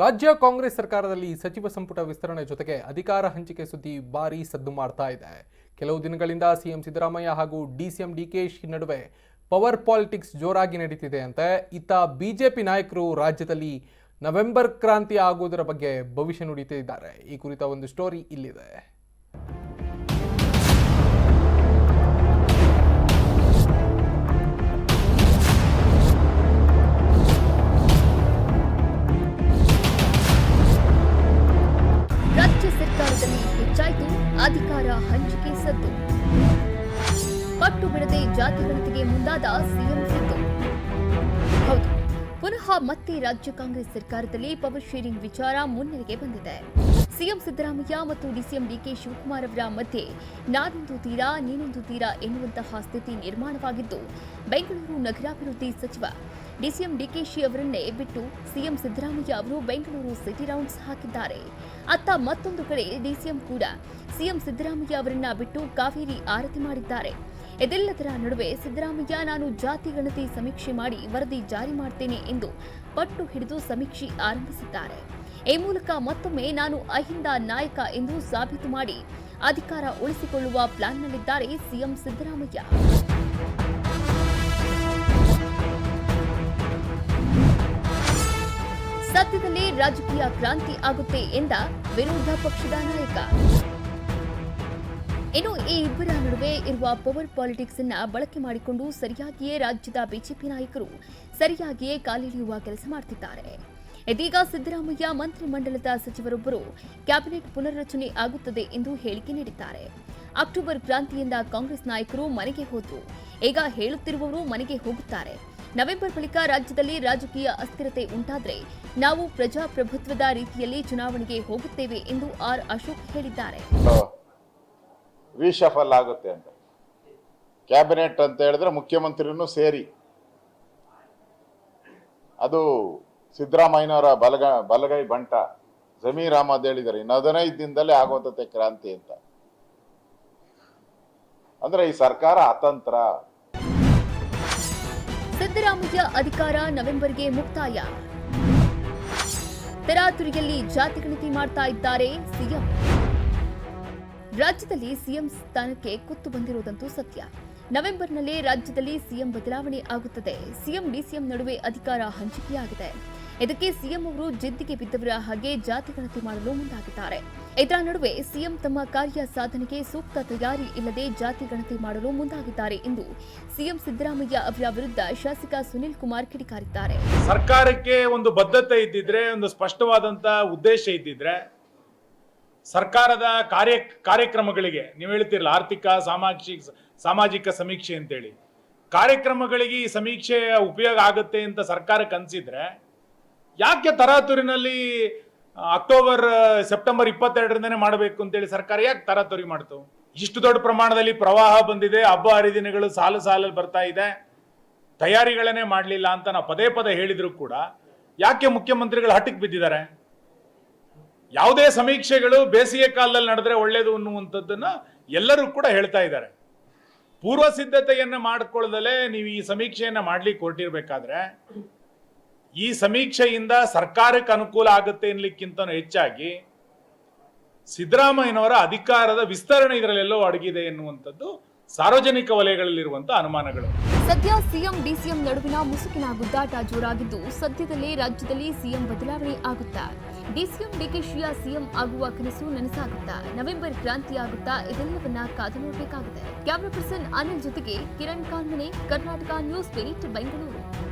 ರಾಜ್ಯ ಕಾಂಗ್ರೆಸ್ ಸರ್ಕಾರದಲ್ಲಿ ಸಚಿವ ಸಂಪುಟ ವಿಸ್ತರಣೆ ಜೊತೆಗೆ ಅಧಿಕಾರ ಹಂಚಿಕೆ ಸುದ್ದಿ ಭಾರೀ ಸದ್ದು ಮಾಡ್ತಾ ಇದೆ. ಕೆಲವು ದಿನಗಳಿಂದ ಸಿಎಂ ಸಿದ್ದರಾಮಯ್ಯ ಹಾಗೂ ಡಿಸಿಎಂ ಡಿಕೆಶಿ ನಡುವೆ ಪವರ್ ಪಾಲಿಟಿಕ್ಸ್ ಜೋರಾಗಿ ನಡೀತಿದೆ ಅಂತ. ಇತ್ತ ಬಿಜೆಪಿ ನಾಯಕರು ರಾಜ್ಯದಲ್ಲಿ ನವೆಂಬರ್ ಕ್ರಾಂತಿ ಆಗುವುದರ ಬಗ್ಗೆ ಭವಿಷ್ಯ ನುಡಿತಿದ್ದಾರೆ ಈ ಕುರಿತ ಒಂದು ಸ್ಟೋರಿ ಇಲ್ಲಿದೆ. ಅಧಿಕಾರ ಹಂಚಿಕೆ ಸದ್ದು. ಪಟ್ಟು ಬಿಡದೆ ಜಾತಿ ಗಣತಿಗೆ ಮುಂದಾದ ಸಿಎಂ ಸಿದ್ದು. ಹೌದು, ಪುನಃ ಮತ್ತೆ ರಾಜ್ಯ ಕಾಂಗ್ರೆಸ್ ಸರ್ಕಾರದಲ್ಲಿ ಪವರ್ ಶೇರಿಂಗ್ ವಿಚಾರ ಮುನ್ನೆಲೆಗೆ ಬಂದಿದೆ. ಸಿಎಂ ಸಿದ್ದರಾಮಯ್ಯ ಮತ್ತು ಡಿಸಿಎಂ ಡಿಕೆ ಶಿವಕುಮಾರ್ ಅವರ ಮಧ್ಯೆ ನಾನೊಂದು ತೀರಾ, ನೀನೊಂದು ತೀರಾ ಎನ್ನುವಂತಹ ಸ್ಥಿತಿ ನಿರ್ಮಾಣವಾಗಿದ್ದು, ಬೆಂಗಳೂರು ನಗರಾಭಿವೃದ್ಧಿ ಸಚಿವ ಡಿಸಿಎಂ ಡಿಕೆಶಿ ಅವರನ್ನೇ ಬಿಟ್ಟು ಸಿಎಂ ಸಿದ್ದರಾಮಯ್ಯ ಅವರು ಬೆಂಗಳೂರು ಸಿಟಿ ರೌಂಡ್ಸ್ ಹಾಕಿದ್ದಾರೆ. ಅತ್ತ ಮತ್ತೊಂದು ಕಡೆ ಡಿಸಿಎಂ ಕೂಡ ಸಿಎಂ ಸಿದ್ದರಾಮಯ್ಯ ಅವರನ್ನ ಬಿಟ್ಟು ಕಾವೇರಿ ಆರತಿ ಮಾಡಿದ್ದಾರೆ. ಇದೆಲ್ಲದರ ನಡುವೆ ಸಿದ್ದರಾಮಯ್ಯ, ನಾನು ಜಾತಿ ಗಣತಿ ಸಮೀಕ್ಷೆ ಮಾಡಿ ವರದಿ ಜಾರಿ ಮಾಡ್ತೇನೆ ಎಂದು ಪಟ್ಟು ಹಿಡಿದು ಸಮೀಕ್ಷೆ ಆರಂಭಿಸಿದ್ದಾರೆ. ಈ ಮೂಲಕ ಮತ್ತೊಮ್ಮೆ ನಾನು ಅಹಿಂದ ನಾಯಕ ಎಂದು ಸಾಬೀತು ಮಾಡಿ ಅಧಿಕಾರ ಉಳಿಸಿಕೊಳ್ಳುವ ಪ್ಲಾನ್ನಲ್ಲಿದ್ದಾರೆ ಸಿಎಂ ಸಿದ್ದರಾಮಯ್ಯ. ಸದ್ಯದಲ್ಲೇ ರಾಜಕೀಯ ಕ್ರಾಂತಿ ಆಗುತ್ತೆ ಎಂದ ವಿರೋಧ ಪಕ್ಷದ ನಾಯಕ. ಇನ್ನು ಈ ಇಬ್ಬರ ನಡುವೆ ಇರುವ ಪವರ್ ಪಾಲಿಟಿಕ್ಸ್ ಅನ್ನ ಬಳಕೆ ಮಾಡಿಕೊಂಡು ಸರಿಯಾಗಿಯೇ ರಾಜ್ಯದ ಬಿಜೆಪಿ ನಾಯಕರು ಸರಿಯಾಗಿಯೇ ಕಾಲಿಳಿಯುವ ಕೆಲಸ ಮಾಡುತ್ತಿದ್ದಾರೆ ಇದೀಗ ಸಿದ್ದರಾಮಯ್ಯ ಮಂತ್ರಿಮಂಡಲದ ಸಚಿವರೊಬ್ಬರು ಕ್ಯಾಬಿನೆಟ್ ಪುನರ್ರಚನೆ ಆಗುತ್ತದೆ ಎಂದು ಹೇಳಿಕೆ ನೀಡಿದ್ದಾರೆ. ಅಕ್ಟೋಬರ್ ಕ್ರಾಂತಿಯಿಂದ ಕಾಂಗ್ರೆಸ್ ನಾಯಕರು ಮನೆಗೆ ಹೋದ್ರು. ಈಗ ಹೇಳುತ್ತಿರುವವರು ಮನೆಗೆ ಹೋಗುತ್ತಾರೆ. ನವೆಂಬರ್ ಬಳಿಕ ರಾಜ್ಯದಲ್ಲಿ ರಾಜಕೀಯ ಅಸ್ಥಿರತೆ ಉಂಟಾದರೆ ನಾವು ಪ್ರಜಾಪ್ರಭುತ್ವದ ರೀತಿಯಲ್ಲಿ ಚುನಾವಣೆಗೆ ಹೋಗುತ್ತೇವೆ ಎಂದು ಆರ್ ಅಶೋಕ್ ಹೇಳಿದ್ದಾರೆ. ವಿಶಫಲ್ ಆಗುತ್ತೆ ಅಂತ. ಕ್ಯಾಬಿನೆಟ್ ಅಂತ ಹೇಳಿದ್ರೆ ಮುಖ್ಯಮಂತ್ರಿನೂ ಸೇರಿ. ಅದು ಸಿದ್ದರಾಮಯ್ಯನವರ ಬಲಗ, ಬಲಗೈ ಬಂಟ. ಜಮೀರ್ ಅಹಮದ್ ಹೇಳಿದ್ದಾರೆ, ಇನ್ನು ಹದಿನೈದು ದಿನದಲ್ಲೇ ಆಗುವಂಥದ್ದೇ ಕ್ರಾಂತಿ ಅಂತ. ಅಂದ್ರೆ ಈ ಸರ್ಕಾರ ಅತಂತ್ರ. ಸಿದ್ದರಾಮಯ್ಯ ಅಧಿಕಾರ ನವೆಂಬರ್ಗೆ ಮುಕ್ತಾಯ. ತರಾತುರಿಯಲ್ಲಿ ಜಾತಿ ಗಣತಿ ಮಾಡ್ತಾ ಇದ್ದಾರೆ ಸಿಎಂ. ರಾಜ್ಯದಲ್ಲಿ ಸಿಎಂ ಸ್ಥಾನಕ್ಕೆ ಕುತ್ತು ಬಂದಿರುವುದಂತೂ ಸತ್ಯ. ನವೆಂಬರ್ನಲ್ಲಿ ರಾಜ್ಯದಲ್ಲಿ ಸಿಎಂ ಬದಲಾವಣೆ ಆಗುತ್ತದೆ. ಸಿಎಂ, ಡಿಸಿಎಂ ನಡುವೆ ಅಧಿಕಾರ ಹಂಚಿಕೆಯಾಗಿದೆ. ಇದಕ್ಕೆ ಸಿಎಂ ಅವರು ಜಿದ್ದಿಗೆ ಬಿದ್ದವರ ಹಾಗೆ ಜಾತಿ ಗಣತಿ ಮಾಡಲು ಮುಂದಾಗಿದ್ದಾರೆ. ಇದರ ನಡುವೆ ಸಿಎಂ ತಮ್ಮ ಕಾರ್ಯ ಸಾಧನೆಗೆ ಸೂಕ್ತ ತಯಾರಿ ಇಲ್ಲದೆ ಜಾತಿ ಗಣತಿ ಮಾಡಲು ಮುಂದಾಗಿದ್ದಾರೆ ಎಂದು ಸಿಎಂ ಸಿದ್ದರಾಮಯ್ಯ ಅವರ ವಿರುದ್ಧ ಶಾಸಕ ಸುನಿಲ್ ಕುಮಾರ್ ಕಿಡಿಕಾರಿದ್ದಾರೆ. ಸರ್ಕಾರಕ್ಕೆ ಒಂದು ಬದ್ಧತೆ ಇದ್ದಿದ್ರೆ, ಒಂದು ಸ್ಪಷ್ಟವಾದಂತಹ ಉದ್ದೇಶ ಇದ್ದಿದ್ರೆ ಸರ್ಕಾರದ ಕಾರ್ಯ, ಕಾರ್ಯಕ್ರಮಗಳಿಗೆ, ನೀವು ಹೇಳ್ತಿರಲ್ಲ ಆರ್ಥಿಕ, ಸಾಮಾಜಿಕ ಸಾಮಾಜಿಕ ಸಮೀಕ್ಷೆ ಅಂತೇಳಿ. ಕಾರ್ಯಕ್ರಮಗಳಿಗೆ ಈ ಸಮೀಕ್ಷೆ ಉಪಯೋಗ ಆಗುತ್ತೆ ಅಂತ ಸರ್ಕಾರಕ್ಕೆ ಕನ್ಸಿದ್ರೆ, ಯಾಕೆ ತರಾತುರಿನಲ್ಲಿ ಅಕ್ಟೋಬರ್, ಸೆಪ್ಟೆಂಬರ್ ಇಪ್ಪತ್ತೆರಡರಿಂದನೇ ಮಾಡಬೇಕು ಅಂತೇಳಿ ಸರ್ಕಾರ ಯಾಕೆ ತರಾತುರಿ ಮಾಡ್ತು? ಇಷ್ಟು ದೊಡ್ಡ ಪ್ರಮಾಣದಲ್ಲಿ ಪ್ರವಾಹ ಬಂದಿದೆ, ಹಬ್ಬ ಹರಿದಿನಗಳು ಸಾಲು ಸಾಲಲ್ಲಿ ಬರ್ತಾ ಇದೆ, ತಯಾರಿಗಳನ್ನೇ ಮಾಡಲಿಲ್ಲ ಅಂತ ನಾವು ಪದೇ ಪದೇ ಹೇಳಿದ್ರು ಕೂಡ, ಯಾಕೆ ಮುಖ್ಯಮಂತ್ರಿಗಳು ಹಟ್ಟಿಗೆ ಬಿದ್ದಿದ್ದಾರೆ? ಯಾವುದೇ ಸಮೀಕ್ಷೆಗಳು ಬೇಸಿಗೆ ಕಾಲದಲ್ಲಿ ನಡೆದ್ರೆ ಒಳ್ಳೇದು ಅನ್ನುವಂಥದ್ದನ್ನ ಎಲ್ಲರೂ ಕೂಡ ಹೇಳ್ತಾ ಇದ್ದಾರೆ. ಪೂರ್ವ ಸಿದ್ಧತೆಯನ್ನು ಮಾಡಿಕೊಳ್ಳದಲ್ಲೇ ನೀವು ಈ ಸಮೀಕ್ಷೆಯನ್ನು ಮಾಡ್ಲಿಕ್ಕೆ ಹೊರಟಿರ್ಬೇಕಾದ್ರೆ, ಈ ಸಮೀಕ್ಷೆಯಿಂದ ಸರ್ಕಾರಕ್ಕೆ ಅನುಕೂಲ ಆಗುತ್ತೆ ಎನ್ಲಿಕ್ಕಿಂತ ಹೆಚ್ಚಾಗಿ ಸಿದ್ದರಾಮಯ್ಯನವರ ಅಧಿಕಾರದ ವಿಸ್ತರಣೆ ಇದರಲ್ಲೆಲ್ಲೋ ಅಡಗಿದೆ ಎನ್ನುವಂಥದ್ದು ಸಾರ್ವಜನಿಕ ವಲಯಗಳಲ್ಲಿರುವಂತಹ ಅನುಮಾನಗಳು. ಸದ್ಯ ಸಿಎಂ, ಡಿಸಿಎಂ ನಡುವಿನ ಮುಸುಕಿನ ಗುದ್ದಾಟ ಜೋರಾಗಿದ್ದು ಸದ್ಯದಲ್ಲೇ ರಾಜ್ಯದಲ್ಲಿ ಸಿಎಂ ಬದಲಾವಣೆ ಆಗುತ್ತಾ? ಡಿಸಿಎಂ ಡಿಕೆಶಿಯ ಸಿಎಂ ಆಗುವ ಕನಸು ನನಸಾಗುತ್ತಾ? ನವೆಂಬರ್ ಕ್ರಾಂತಿಯಾಗುತ್ತಾ? ಇದೆಲ್ಲವನ್ನ ಕಾದು ನೋಡಬೇಕಾಗಿದೆ. ಕ್ಯಾಮರಾ ಪರ್ಸನ್ ಅನಿಲ್ ಜೊತೆಗೆ ಕಿರಣ್ ಕಾನ್ಮನೆ ಕರ್ನಾಟಕ ನ್ಯೂಸ್ ಪೇಟ್ ಬೆಂಗಳೂರು.